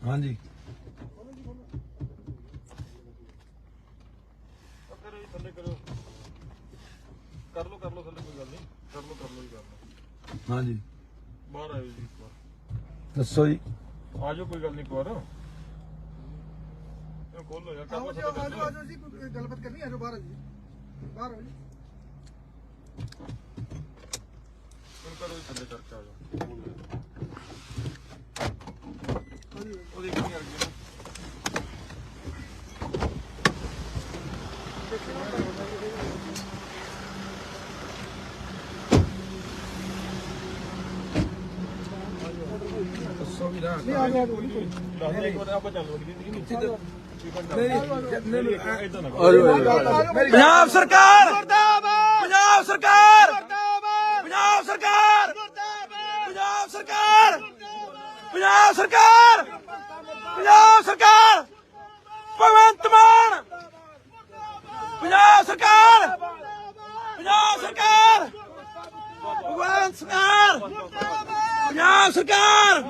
ਹਾਂਜੀ। ਕਰੋ ਜੀ ਥੱਲੇ ਕਰੋ ਕਰ ਲਓ ਕਰ ਲਓ ਥੱਲੇ ਕੋਈ ਗੱਲ ਨਹੀਂ ਕਰ ਲਓ ਕਰ ਲਓ ਜੀ ਕਰ ਲਓ ਹਾਂਜੀ। ਬਾਹਰ ਆਇਓ ਜੀ ਇੱਕ ਵਾਰ ਦੱਸੋ ਜੀ। ਆ ਜਾਓ ਕੋਈ ਗੱਲ ਨਹੀਂ ਇੱਕ ਵਾਰ। ਇਹ ਖੋਲ ਯਾਰ ਕਰ ਆਓ ਲਓ ਜੀ ਥੱਲੇ ਆਜੋ ਆਜੋ ਜੀ ਕੋਈ ਗੱਲਬਾਤ ਕਰਨੀ ਆਜੋ ਬਾਹਰ ਆਜੋ ਜੀ। ਬਾਹਰ ਆਓ ਜੀ। ਹੁਣ ਕਰੋ ਜੀ ਥੱਲੇ ਕਰਕੇ ਆ ਜਾਓ। ਹਾਂਜੀ ਉਹ ਦੇਖ ਨਹੀਂ ਨਹੀਂ ਆ ਗਿਆ ਕੋਈ ਦੱਸ ਦੇ ਇੱਕ ਆਪਾਂ ਚੱਲ ਵੜੀਏ ਨਹੀਂ ਪੰਜਾਬ ਸਰਕਾਰ! ਪੰਜਾਬ ਸਰਕਾਰ! ਪੰਜਾਬ ਸਰਕਾਰ! ਪੰਜਾਬ ਸਰਕਾਰ! ਪੰਜਾਬ ਸਰਕਾਰ! ਪੰਜਾਬ ਸਰਕਾਰ ਭਗਵੰਤ ਮਾਨ। ਪੰਜਾਬ ਸਰਕਾਰ ਪੰਜਾਬ ਸਰਕਾਰ ਭਗਵੰਤ ਸਰਕਾਰ ਪੰਜਾਬ ਸਰਕਾਰ।